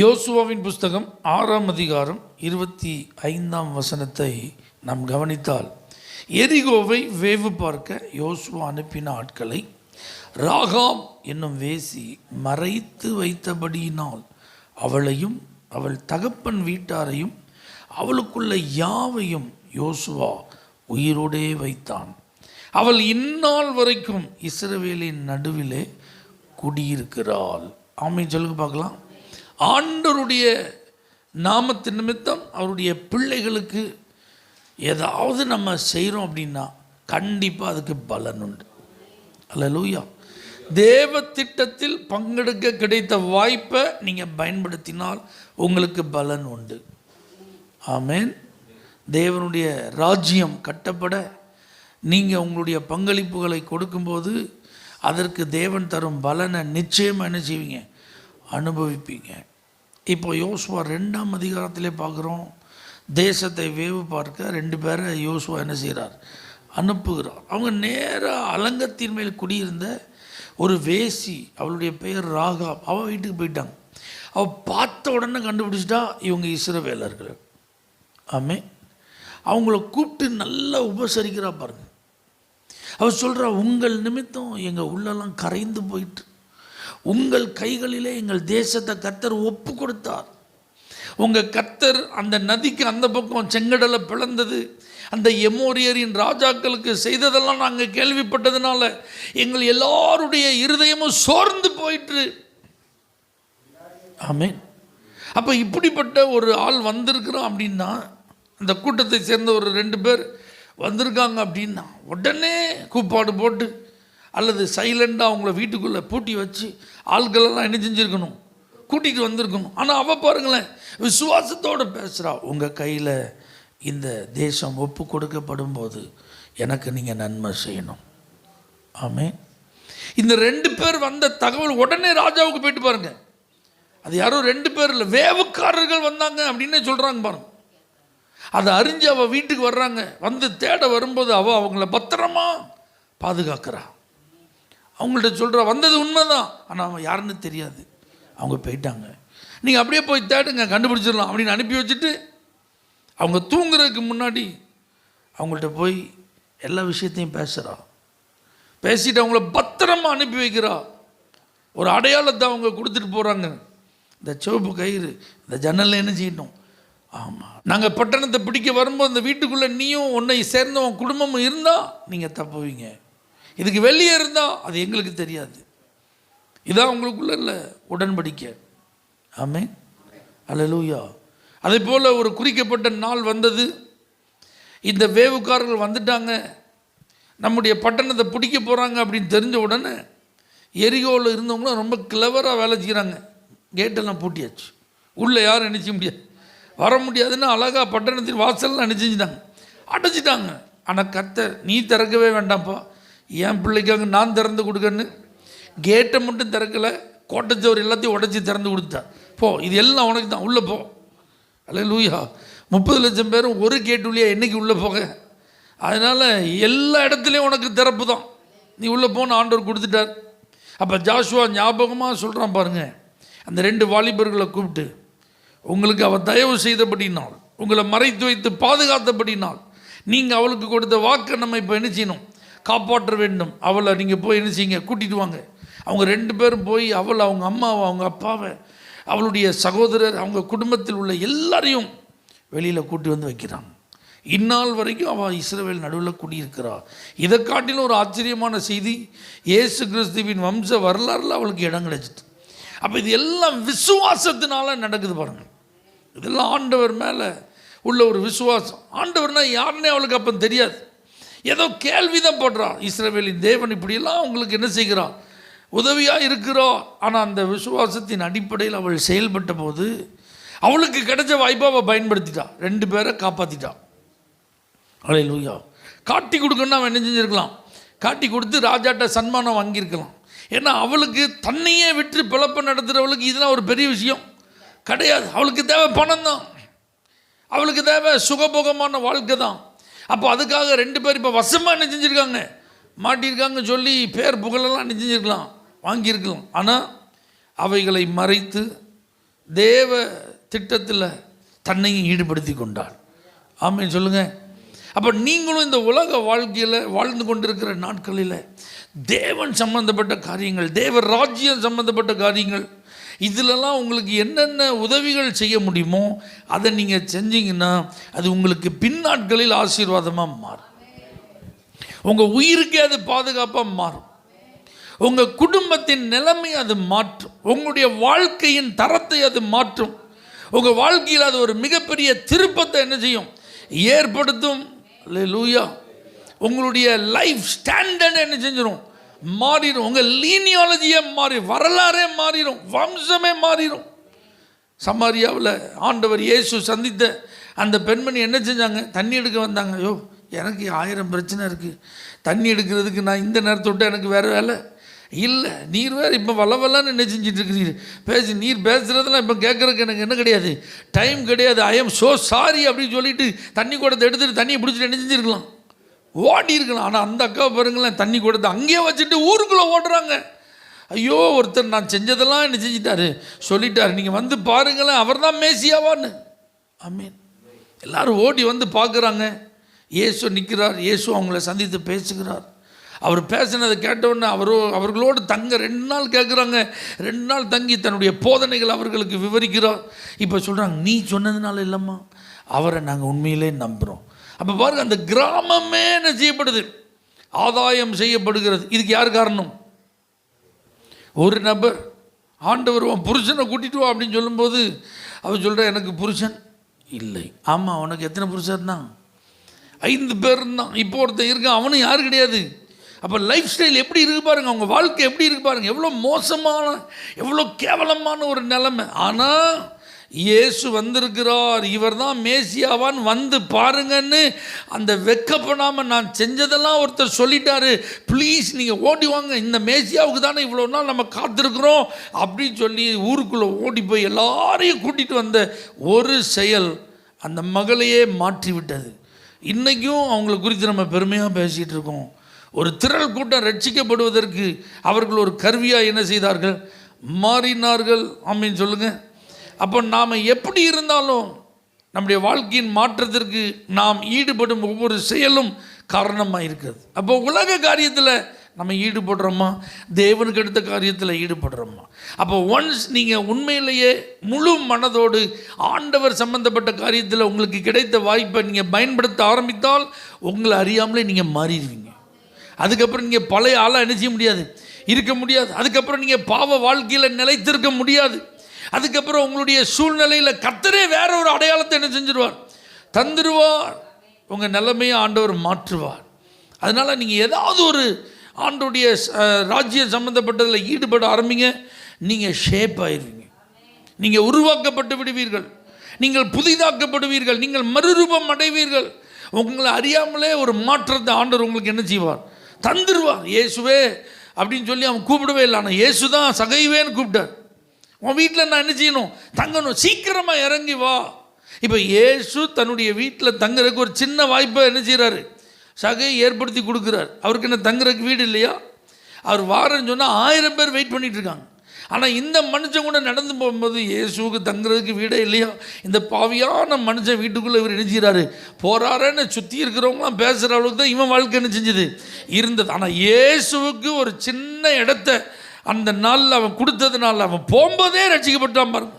யோசுவாவின் புஸ்தகம் ஆறாம் அதிகாரம் இருபத்தி ஐந்தாம் வசனத்தை நாம் கவனித்தால் எரிகோவை வேவு பார்க்க யோசுவா அனுப்பின ஆட்களை ராகாம் என்னும் வேசி மறைத்து வைத்தபடியினால் அவளையும் அவள் தகப்பன் வீட்டாரையும் அவளுக்குள்ள யாவையும் யோசுவா உயிரோடே வைத்தான். அவள் இந்நாள் வரைக்கும் இஸ்ரவேலின் நடுவிலே குடியிருக்கிறாள். ஆமை சொல்லுங்க பார்க்கலாம். ஆண்டருடைய நாமத்தின் நிமித்தம் அவருடைய பிள்ளைகளுக்கு ஏதாவது நம்ம செய்கிறோம் அப்படின்னா கண்டிப்பாக அதுக்கு பலன் உண்டு. அல்ல தேவ திட்டத்தில் பங்கெடுக்க கிடைத்த வாய்ப்பை நீங்கள் பயன்படுத்தினால் உங்களுக்கு பலன் உண்டு. ஆமேன் தேவனுடைய ராஜ்யம் கட்டப்பட நீங்கள் உங்களுடைய பங்களிப்புகளை கொடுக்கும்போது அதற்கு தேவன் தரும் பலனை நிச்சயமாக என்ன செய்வீங்க? அனுபவிப்பீங்க. இப்போ யோசுவா ரெண்டாம் அதிகாரத்திலே பார்க்குறோம். தேசத்தை வேவு பார்க்க ரெண்டு பேரை யோசுவா என்ன செய்கிறார்? அனுப்புகிறார். அவங்க நேராக அலங்கத்தின் மேல் குடியிருந்த ஒரு வேசி அவளுடைய பெயர் ராகா அவள் வீட்டுக்கு போயிட்டாங்க. அவள் பார்த்த உடனே கண்டுபிடிச்சிட்டா இவங்க இஸ்ரவேலர்கள். ஆமே. அவங்கள கூப்பிட்டு நல்லா உபசரிக்கிறா பாருங்க. அவள் சொல்கிறா உங்கள் நிமித்தம் எங்கள் உள்ளெல்லாம் கரைந்து போயிட்டு உங்கள் கைகளிலே எங்கள் தேசத்தை கர்த்தர் ஒப்பு கொடுத்தார். உங்கள் கர்த்தர் அந்த நதிக்கு அந்த பக்கம் செங்கடலை பிளந்தது. அந்த எமோரியரின் ராஜாக்களுக்கு செய்ததெல்லாம் நாங்கள் கேள்விப்பட்டதுனால எங்கள் எல்லாருடைய இருதயமும் சோர்ந்து போயிட்டு ஆமேன். அப்போ இப்படிப்பட்ட ஒரு ஆள் வந்திருக்கிறோம் அப்படின்னா அந்த கூட்டத்தை சேர்ந்த ஒரு ரெண்டு பேர் வந்திருக்காங்க அப்படின்னா உடனே கூப்பாடு போட்டு அல்லது சைலண்டாக அவங்கள வீட்டுக்குள்ளே பூட்டி வச்சு ஆள்களெல்லாம் என்ன செஞ்சுருக்கணும். கூட்டிகிட்டு வந்திருக்கணும். ஆனால் அவள் பாருங்களேன் விசுவாசத்தோடு பேசுகிறா உங்கள் கையில் இந்த தேசம் ஒப்பு கொடுக்கப்படும் போது எனக்கு நீங்கள் நன்மை செய்யணும். ஆமே இந்த ரெண்டு பேர் வந்த தகவல் உடனே ராஜாவுக்கு போயிட்டு பாருங்க. அது யாரும் ரெண்டு பேர் இல்லை வேவுக்காரர்கள் வந்தாங்க அப்படின்னே சொல்கிறாங்க பாருங்க. அதை அறிஞ்சு அவள் வீட்டுக்கு வர்றாங்க. வந்து தேட வரும்போது அவள் அவங்கள பத்திரமா பாதுகாக்கிறான் அவங்கள்ட்ட சொல்கிறா வந்தது உண்மைதான். ஆனால் அவன் யாருன்னு தெரியாது. அவங்க போயிட்டாங்க. நீங்கள் அப்படியே போய் தேடுங்க கண்டுபிடிச்சிடலாம் அப்படின்னு அனுப்பி வச்சுட்டு அவங்க தூங்குறதுக்கு முன்னாடி அவங்கள்ட்ட போய் எல்லா விஷயத்தையும் பேசுகிறா பேசிட்டு அவங்கள பத்திரமா அனுப்பி வைக்கிறா. ஒரு அடையாளத்தை அவங்க கொடுத்துட்டு போகிறாங்க இந்த சிவப்பு கயிறு இந்த ஜன்னலில் என்ன செய்யணும்? ஆமாம் நாங்கள் பட்டணத்தை பிடிக்க வரும்போது அந்த வீட்டுக்குள்ளே நீயும் உன்னை சேர்ந்த உன் குடும்பமும் இருந்தால் நீங்கள் தப்புவீங்க. இதுக்கு வெளியே இருந்தால் அது எங்களுக்கு தெரியாது. இதான் உங்களுக்குள்ள இல்லை உடன்படிக்கை. ஆமே அலலூயா அதே போல் ஒரு குறிக்கப்பட்ட நாள் வந்தது. இந்த வேவுக்காரர்கள் வந்துட்டாங்க. நம்முடைய பட்டணத்தை பிடிக்க போகிறாங்க அப்படின்னு தெரிஞ்ச உடனே எரிகோவில் இருந்தவங்களும் ரொம்ப கிளவராக வேலை செய்கிறாங்க கேட்டெல்லாம் பூட்டியாச்சு. உள்ளே யாரும் நினச்ச முடியாது. வர முடியாதுன்னு அழகாக பட்டணத்தின் வாசல்லாம் நினச்சிட்டாங்க அடைச்சிட்டாங்க ஆனால் கத்தை நீ திறக்கவே வேண்டாம்ப்பா. என் பிள்ளைக்காக நான் திறந்து கொடுக்கன்னு. கேட்டை மட்டும் திறக்கலை கோட்டச்சோர் எல்லாத்தையும் உடச்சி திறந்து கொடுத்தா. போ இது எல்லாம் உனக்கு தான் உள்ளே போ. அல்ல லூயா முப்பது லட்சம் பேரும் ஒரு கேட்டு கேட்டுள்ளியா என்னைக்கு உள்ளே போக அதனால் எல்லா இடத்துலையும் உனக்கு திறப்பு தான். நீ உள்ளே போன ஆண்டவர் கொடுத்துட்டார். அப்போ ஜாஷுவா ஞாபகமாக சொல்கிறான் பாருங்கள் அந்த ரெண்டு வாலிபர்களை கூப்பிட்டு உங்களுக்கு அவள் தயவு செய்தபடினால் உங்களை மறைத்து வைத்து பாதுகாத்தபடினால் நீங்கள் அவளுக்கு கொடுத்த வாக்கை நம்ம இப்போ என்ன செய்யணும்? காப்பாற்ற வேண்டும். அவளை நீங்கள் போய் என்ன செய்யுங்க? கூட்டிகிட்டு வாங்க. அவங்க ரெண்டு பேரும் போய் அவள் அவங்க அம்மாவை அவங்க அப்பாவை அவளுடைய சகோதரர் அவங்க குடும்பத்தில் உள்ள எல்லாரையும் வெளியில் கூட்டி வந்து வைக்கிறாங்க இந்நாள் வரைக்கும் அவள் இஸ்ரேவேல் நடுவில் குடியிருக்கிறாள் இதை காட்டிலும் ஒரு ஆச்சரியமான செய்தி இயேசு கிறிஸ்துவின் வம்ச வரலாறுல அவளுக்கு இடம் கிடைச்சிட்டு. அப்போ இது எல்லாம் விசுவாசத்தினால நடக்குது பாருங்கள் இதெல்லாம் ஆண்டவர் மேலே உள்ள ஒரு விசுவாசம். ஆண்டவர்னால் யாருன்னே அவளுக்கு அப்போ தெரியாது. ஏதோ கேள்வி தான் போடுறான் இஸ்ரவேலின் தேவன் இப்படியெல்லாம் உங்களுக்கு என்ன செய்கிறான்? உதவியாக இருக்கிறோம் ஆனால் அந்த விசுவாசத்தின் அடிப்படையில் அவள் செயல்பட்ட போது அவளுக்கு கிடைச்ச வாய்ப்பை அவள் பயன்படுத்திட்டான் ரெண்டு பேரை காப்பாற்றிட்டான் அலை லூயா காட்டி கொடுக்கணும்னா அவன் என்ன செஞ்சுருக்கலாம்? காட்டி கொடுத்து ராஜாட்ட சன்மானம் வாங்கியிருக்கலாம். ஏன்னா அவளுக்கு தன்னையே விற்று பிழப்ப நடத்துகிறவளுக்கு இதெல்லாம் ஒரு பெரிய விஷயம். கிடையாது. அவளுக்கு தேவை பணம் தான் அவளுக்கு தேவை சுகபோகமான வாழ்க்கை தான் அப்போ அதுக்காக ரெண்டு பேர் இப்போ வசமாக என்ன செஞ்சுருக்காங்க? மாட்டியிருக்காங்க சொல்லி பேர் புகழெல்லாம் என்ன செஞ்சுருக்கலாம்? வாங்கியிருக்கலாம். ஆனால் அவைகளை மறைத்து தேவ திட்டத்தில் தன்னையும் ஈடுபடுத்தி கொண்டார். ஆமாம் சொல்லுங்கள் அப்போ நீங்களும் இந்த உலக வாழ்க்கையில் வாழ்ந்து கொண்டிருக்கிற நாட்களில் தேவன் சம்பந்தப்பட்ட காரியங்கள் தேவ ராஜ்யம் சம்பந்தப்பட்ட காரியங்கள் இதிலெல்லாம் உங்களுக்கு என்னென்ன உதவிகள் செய்ய முடியுமோ அதை நீங்கள் செஞ்சீங்கன்னா அது உங்களுக்கு பின்னாட்களில் ஆசீர்வாதமாக மாறும். உங்கள் உயிருக்கே அது பாதுகாப்பாக மாறும். உங்கள் குடும்பத்தின் நிலைமை அது மாற்றும். உங்களுடைய வாழ்க்கையின் தரத்தை அது மாற்றும். உங்கள் வாழ்க்கையில் அது ஒரு மிகப்பெரிய திருப்பத்தை என்ன செய்யும்? ஏற்படுத்தும். லூயா உங்களுடைய லைஃப் ஸ்டாண்டர்ட் என்ன செஞ்சிடும் மாறிடும். உங்கள் லீனியாலஜியே மாறி வரலாறே மாறிடும். வம்சமே மாறிடும். சமாரியாவில் ஆண்டவர் இயேசு சந்தித்த அந்த பெண்மணி என்ன செஞ்சாங்க? தண்ணி எடுக்க வந்தாங்க. ஐயோ எனக்கு ஆயிரம் பிரச்சனை இருக்குது தண்ணி எடுக்கிறதுக்கு நான் இந்த நேரத்தை விட்டு எனக்கு வேறு வேலை. இல்லை நீர் வேறு இப்போ வள வளன்னு என்ன செஞ்சுட்டு இருக்கிறீர்? பேசி நீர் பேசுகிறதெல்லாம் இப்போ கேட்குறதுக்கு எனக்கு என்ன கிடையாது? டைம் கிடையாது. ஐ எம் ஸோ சாரி அப்படின்னு சொல்லிட்டு தண்ணி குடத்தை எடுத்துகிட்டு தண்ணியை பிடிச்சிட்டு என்ன செஞ்சுருக்கலாம்? ஓடி இருக்கலாம் ஆனால் அந்த அக்கா பாருங்களேன் தண்ணி கொடுத்து அங்கேயே வச்சுட்டு ஊருக்குள்ளே ஓடுறாங்க. ஐயோ ஒருத்தர் நான் செஞ்சதெல்லாம் என்ன செஞ்சிட்டாரு? சொல்லிட்டாரு. நீங்கள் வந்து பாருங்களேன் அவர் தான் மேசியாவான்னு. ஆமீன். எல்லாரும் ஓடி வந்து பார்க்குறாங்க. இயேசு நிற்கிறார். இயேசு அவங்கள சந்தித்து பேசுகிறார். அவர் பேசினதை கேட்டவுடனே அவரோ அவர்களோடு தங்க ரெண்டு நாள் கேட்குறாங்க ரெண்டு நாள் தங்கி தன்னுடைய போதனைகள் அவர்களுக்கு விவரிக்கிறார். இப்போ சொல்கிறாங்க நீ சொன்னதுனால இல்லைம்மா. அவரை நாங்கள் உண்மையிலே நம்புகிறோம் அப்போ பாருங்க அந்த கிராமமே என்ன செய்யப்படுது ஆதாயம் செய்யப்படுகிறது. இதுக்கு யார் காரணம்? ஒரு நபர். ஆண்டவர் உன் புருஷனை கூட்டிட்டு வா அப்படின்னு சொல்லும்போது அவர் சொல்கிற எனக்கு புருஷன் இல்லை. ஆமாம் அவனுக்கு எத்தனை புருஷன் தான்? ஐந்து பேர் இருந்தான் இப்போ ஒருத்தன் இருக்கான் அவனும் யாரும் கிடையாது. அப்போ லைஃப் ஸ்டைல் எப்படி இருக்கு பாருங்க அவங்க வாழ்க்கை எப்படி இருக்கு பாருங்க. எவ்வளோ மோசமான எவ்வளோ கேவலமான ஒரு நிலைமை. ஆனால் இயேசு வந்திருக்கிறார். இவர் தான் மேசியாவான். வந்து பாருங்கன்னு அந்த வெக்கப்படாமல் நான் செஞ்சதெல்லாம் ஒருத்தர் சொல்லிட்டாரு. ப்ளீஸ் நீங்கள் ஓடி வாங்க. இந்த மேசியாவுக்கு தானே இவ்வளோ நாள் நம்ம காத்திருக்கிறோம். அப்படின்னு சொல்லி ஊருக்குள்ளே ஓடி போய் எல்லாரையும் கூட்டிகிட்டு வந்த ஒரு செயல் அந்த மகளையே மாற்றி விட்டது இன்றைக்கும் அவங்கள குறித்து நம்ம பெருமையாக பேசிகிட்டு இருக்கோம். ஒரு திரள் கூட்டம் ரட்சிக்கப்படுவதற்கு அவர்கள் ஒரு கருவியாக என்ன செய்தார்கள்? மாறினார்கள். அப்படின்னு சொல்லுங்கள் அப்போ நாம் எப்படி இருந்தாலும் நம்முடைய வாழ்க்கையின் மாற்றத்திற்கு நாம் ஈடுபடும் ஒவ்வொரு செயலும் காரணமாக இருக்கிறது. அப்போ உலக காரியத்தில் நம்ம ஈடுபடுறோமா? தேவனுக்கு எடுத்த காரியத்தில் ஈடுபடுறோமா? அப்போ ஒன்ஸ் நீங்கள் உண்மையிலேயே முழு மனதோடு ஆண்டவர் சம்பந்தப்பட்ட காரியத்தில் உங்களுக்கு கிடைத்த வாய்ப்பை நீங்கள் பயன்படுத்த ஆரம்பித்தால் உங்களை அறியாமலே நீங்கள் மாறிடுவீங்க. அதுக்கப்புறம் நீங்கள் பழைய ஆளாக என்ன செய்ய முடியாது? இருக்க முடியாது. அதுக்கப்புறம் நீங்கள் பாவ வாழ்க்கையில் நிலைத்திருக்க முடியாது. அதுக்கப்புறம் உங்களுடைய சூழ்நிலையில் கத்தரே வேற ஒரு அடையாளத்தை என்ன செஞ்சிருவார்? தந்துடுவார் உங்கள் நிலைமையை ஆண்டவர் மாற்றுவார். அதனால் நீங்கள் ஏதாவது ஒரு ஆண்டுடைய ராஜ்யம் சம்மந்தப்பட்டதில் ஈடுபட ஆரம்பிங்க. நீங்கள் ஷேப் ஆயிடுவீங்க நீங்கள் உருவாக்கப்பட்டு விடுவீர்கள். நீங்கள் புதிதாக்கப்படுவீர்கள். நீங்கள் மறுரூபம் அடைவீர்கள். உங்களை அறியாமலே ஒரு மாற்றத்தை ஆண்டவர் உங்களுக்கு என்ன செய்வார்? தந்துடுவார் இயேசுவே அப்படின்னு சொல்லி அவன் கூப்பிடவே இல்லை. ஆனால் இயேசு தான் சகைவேன்னு கூப்பிட்டார். உன் வீட்டில் நான் என்ன செய்யணும்? தங்கணும். சீக்கிரமாக இறங்கி வா. இப்போ இயேசு தன்னுடைய வீட்டில் தங்குறதுக்கு ஒரு சின்ன வாய்ப்பை என்ன செய்கிறாரு சகையை ஏற்படுத்தி கொடுக்குறார். அவருக்கு என்ன தங்குறதுக்கு வீடு இல்லையா? அவர் வாரன்னு சொன்னால் ஆயிரம் பேர் வெயிட் பண்ணிகிட்டு இருக்காங்க. ஆனால் இந்த மனுஷன் கூட நடந்து போகும்போது இயேசுவுக்கு தங்குறதுக்கு வீடே இல்லையா? இந்த பாவியான மனுஷன் வீட்டுக்குள்ளே இவர் இணைஞ்சிறாரு போறாரன்னு சுற்றி இருக்கிறவங்களாம் பேசுகிற அளவுக்கு தான் இவன் வாழ்க்கை என்ன செஞ்சது? இருந்தது. ஆனால் இயேசுவுக்கு ஒரு சின்ன இடத்த அந்த நாளில் அவன் கொடுத்ததுனால அவன் போகும்போதே ரட்சிக்கப்பட்டான் பாருங்க.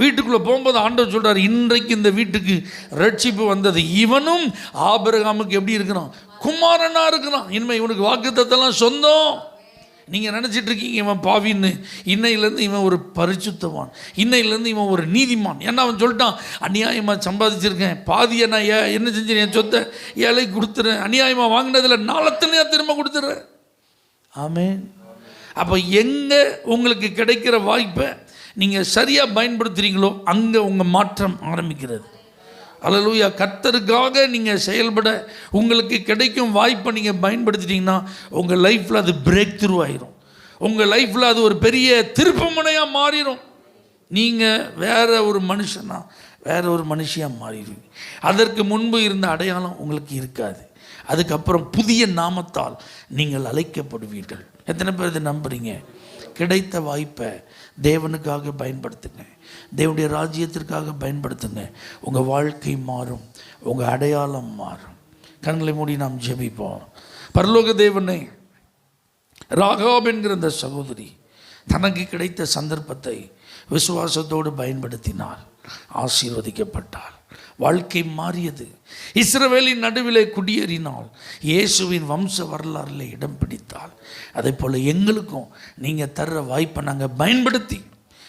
வீட்டுக்குள்ளே போகும்போது ஆண்டவர் சொல்கிறார் இன்றைக்கு இந்த வீட்டுக்கு ரட்சிப்பு வந்தது. இவனும் ஆபிரகாமுக்கு எப்படி இருக்கிறான்? குமாரனாக இருக்கிறான். இனிமேல் இவனுக்கு வாக்குத்தத்தெல்லாம் சொந்தம். நீங்கள் நினச்சிட்டு இருக்கீங்க இவன் பாவின்னு. இன்னையிலேருந்து இவன் ஒரு பரிசுத்தவான். இன்னையிலேருந்து இவன் ஒரு நீதிமான். ஏன்னா அவன் சொல்லிட்டான் அநியாயமாக சம்பாதிச்சிருக்கேன். பாதியை நான் ஏ என்ன செஞ்சேன் என் சொத்தை ஏழை கொடுத்துறேன். அநியாயமாக வாங்கினதில் நாளத்தனையாக திரும்ப கொடுத்துட்றேன் ஆமேன். அப்போ எங்கே உங்களுக்கு கிடைக்கிற வாய்ப்பை நீங்கள் சரியாக பயன்படுத்துகிறீங்களோ அங்கே உங்கள் மாற்றம் ஆரம்பிக்கிறது. அலலூயா கர்த்தருக்காக நீங்கள் செயல்பட உங்களுக்கு கிடைக்கும் வாய்ப்பை நீங்கள் பயன்படுத்திட்டீங்கன்னா உங்கள் லைஃப்பில் அது பிரேக் த்ரூ ஆயிரும். உங்கள் லைஃப்பில் அது ஒரு பெரிய திருப்பமுனையாக மாறிடும் நீங்கள் வேற ஒரு மனுஷனா வேற ஒரு மனுஷியாக மாறிடுவீங்க. அதற்கு முன்பு இருந்த அடையாளம் உங்களுக்கு இருக்காது. அதுக்கப்புறம் புதிய நாமத்தால் நீங்கள் அழைக்கப்படுவீர்கள். எத்தனை பேர் இதை நம்புறீங்க? கிடைத்த வாய்ப்பை தேவனுக்காக பயன்படுத்துங்க. தேவனுடைய ராஜ்யத்திற்காக பயன்படுத்துங்க. உங்கள் வாழ்க்கை மாறும். உங்கள் அடையாளம் மாறும். கண்களை மூடி நாம் ஜெபிப்போம். பரலோக தேவனை ராகாப் என்கிற அந்த சகோதரி தனக்கு கிடைத்த சந்தர்ப்பத்தை விசுவாசத்தோடு பயன்படுத்தினார். ஆசீர்வதிக்கப்பட்டார். வாழ்க்கை மாறியது. இஸ்ரவேலின் நடுவிலே குடியேறினால் இயேசுவின் வம்ச வரலாறில் இடம் பிடித்தால் அதே போல் எங்களுக்கும் நீங்கள் தர்ற வாய்ப்பை நாங்கள் பயன்படுத்தி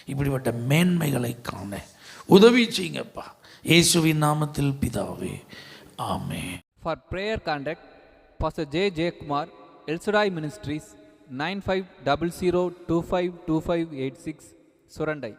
இப்படிப்பட்ட மேன்மைகளை காண உதவி செய்யுங்கப்பா. இயேசுவின் நாமத்தில் பிதாவே ஆமே for prayer contact brother J Jeyakumar Elshaddai ministries nine five double zero two five two five eight six Surandai